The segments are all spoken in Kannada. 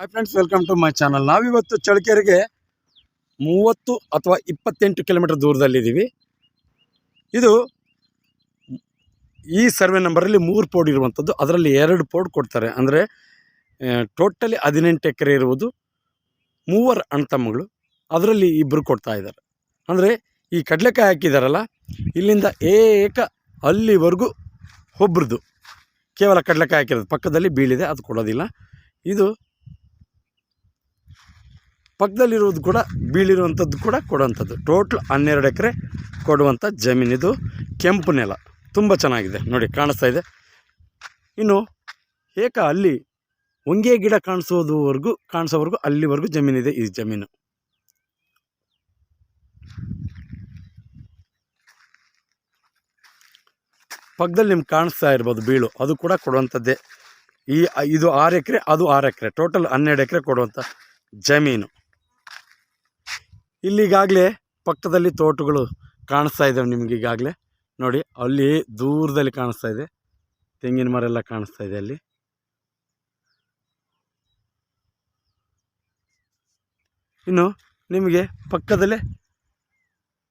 Hi friends welcome to my channel ನಾವಿವತ್ತು ಚಳಕೆರೆಗೆ ಮೂವತ್ತು ಅಥವಾ ಇಪ್ಪತ್ತೆಂಟು ಕಿಲೋಮೀಟರ್ ದೂರದಲ್ಲಿದ್ದೀವಿ. ಇದು ಈ ಸರ್ವೆ ನಂಬರಲ್ಲಿ ಮೂರು ಪೋಡ್ ಇರುವಂಥದ್ದು. ಅದರಲ್ಲಿ ಎರಡು ಪೋಡ್ ಕೊಡ್ತಾರೆ. ಅಂದರೆ ಟೋಟಲಿ ಹದಿನೆಂಟು ಎಕರೆ ಇರುವುದು ಮೂವರು ಅಣ್ತಮ್ಮಗಳು ಅದರಲ್ಲಿ ಇಬ್ಬರು ಕೊಡ್ತಾ ಇದ್ದಾರೆ. ಅಂದರೆ, ಈ ಕಡಲೆಕಾಯಿ ಹಾಕಿದಾರಲ್ಲ, ಇಲ್ಲಿಂದ ಏಕ ಅಲ್ಲಿವರೆಗೂ ಒಬ್ರದ್ದು ಕೇವಲ ಕಡಲೆಕಾಯಿ ಹಾಕಿರೋದು. ಪಕ್ಕದಲ್ಲಿ ಬೀಳಿದೆ, ಅದು ಕೊಡೋದಿಲ್ಲ. ಇದು ಪಕ್ಕದಲ್ಲಿರುವುದು ಕೂಡ ಬೀಳಿರುವಂಥದ್ದು ಕೂಡ ಕೊಡುವಂಥದ್ದು. ಟೋಟ್ಲ್ ಹನ್ನೆರಡು ಎಕರೆ ಕೊಡುವಂಥ ಜಮೀನಿದು ಕೆಂಪು ನೆಲ. ತುಂಬ ಚೆನ್ನಾಗಿದೆ. ನೋಡಿ, ಕಾಣಿಸ್ತಾ ಇದೆ. ಇನ್ನು ಏಕ ಅಲ್ಲಿ ಹೊಂಗೆ ಗಿಡ ಕಾಣಿಸೋದುವರೆಗೂ, ಕಾಣಿಸೋವರೆಗೂ ಅಲ್ಲಿವರೆಗೂ ಜಮೀನಿದೆ ಈ ಜಮೀನು. ಪಕ್ಕದಲ್ಲಿ ನಿಮ್ಗೆ ಕಾಣಿಸ್ತಾ ಇರ್ಬೋದು ಬೀಳು. ಅದು ಕೂಡ ಕೊಡುವಂಥದ್ದೇ. ಈ ಇದು ಆರು ಎಕರೆ, ಅದು ಆರು ಎಕರೆ. ಟೋಟಲ್ ಹನ್ನೆರಡು ಎಕರೆ ಕೊಡುವಂಥ ಜಮೀನು. ಇಲ್ಲಿಗಾಗಲೇ ಪಕ್ಕದಲ್ಲಿ ತೋಟಗಳು ಕಾಣಿಸ್ತಾ ಇದ್ದಾವೆ ನಿಮ್ಗೆ ಈಗಾಗಲೇ. ನೋಡಿ, ಅಲ್ಲಿ ದೂರದಲ್ಲಿ ಕಾಣಿಸ್ತಾ ಇದೆ. ತೆಂಗಿನ ಮರ ಎಲ್ಲ ಕಾಣಿಸ್ತಾ ಇದೆ ಅಲ್ಲಿ. ಇನ್ನು ನಿಮಗೆ ಪಕ್ಕದಲ್ಲೇ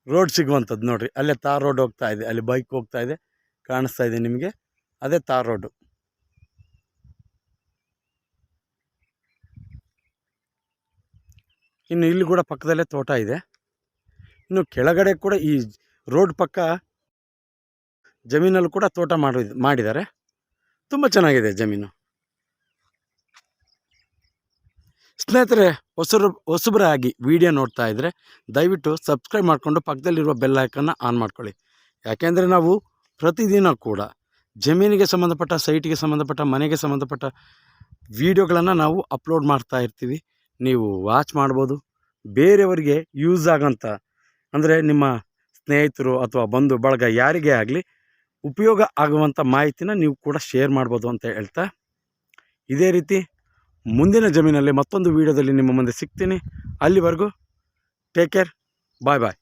ರೋಡ್ ಸಿಗುವಂಥದ್ದು ನೋಡಿರಿ. ಅಲ್ಲೇ ತಾರ್ ರೋಡ್ ಹೋಗ್ತಾ ಇದೆ. ಅಲ್ಲಿ ಬೈಕ್ ಹೋಗ್ತಾ ಇದೆ. ಕಾಣಿಸ್ತಾ ಇದೆ ನಿಮಗೆ. ಅದೇ ತಾರ್ ರೋಡು. ಇನ್ನು ಇಲ್ಲಿ ಕೂಡ ಪಕ್ಕದಲ್ಲೇ ತೋಟ ಇದೆ. ಇನ್ನು ಕೆಳಗಡೆ ಕೂಡ ಈ ರೋಡ್ ಪಕ್ಕ ಜಮೀನಲ್ಲಿ ಕೂಡ ತೋಟ ಮಾಡಿ, ಮಾಡಿದ್ದಾರೆ. ತುಂಬ ಚೆನ್ನಾಗಿದೆ ಜಮೀನು. ಸ್ನೇಹಿತರೆ, ಹೊಸರು, ಹೊಸಬರಾಗಿ ವಿಡಿಯೋ ನೋಡ್ತಾ ಇದ್ದರೆ ದಯವಿಟ್ಟು ಸಬ್ಸ್ಕ್ರೈಬ್ ಮಾಡಿಕೊಂಡು ಪಕ್ಕದಲ್ಲಿರುವ ಬೆಲ್ ಐಕನ್ನ ಆನ್ ಮಾಡ್ಕೊಳ್ಳಿ. ಯಾಕೆಂದರೆ ನಾವು ಪ್ರತಿದಿನ ಕೂಡ ಜಮೀನಿಗೆ ಸಂಬಂಧಪಟ್ಟ, ಸೈಟಿಗೆ ಸಂಬಂಧಪಟ್ಟ, ಮನೆಗೆ ಸಂಬಂಧಪಟ್ಟ ವಿಡಿಯೋಗಳನ್ನು ನಾವು ಅಪ್ಲೋಡ್ ಮಾಡ್ತಾ ಇರ್ತೀವಿ. ನೀವು ವಾಚ್ ಮಾಡ್ಬೋದು. ಬೇರೆಯವರಿಗೆ ಯೂಸ್ ಆಗೋಂಥ ಅಂದರೆ ನಿಮ್ಮ ಸ್ನೇಹಿತರು ಅಥವಾ ಬಂಧು, ಬಳಗ ಯಾರಿಗೇ ಆಗಲಿ ಉಪಯೋಗ ಆಗುವಂಥ ಮಾಹಿತಿನ ನೀವು ಕೂಡ ಶೇರ್ ಮಾಡ್ಬೋದು ಅಂತ ಹೇಳ್ತಾ ಇದೇ ರೀತಿ ಮುಂದಿನ ಜಮೀನಲ್ಲಿ ಮತ್ತೊಂದು ವೀಡಿಯೋದಲ್ಲಿ ನಿಮ್ಮ ಮುಂದೆ ಸಿಗ್ತೀನಿ. ಅಲ್ಲಿವರೆಗೂ ಟೇಕ್ ಕೇರ್ ಬಾಯ್ ಬಾಯ್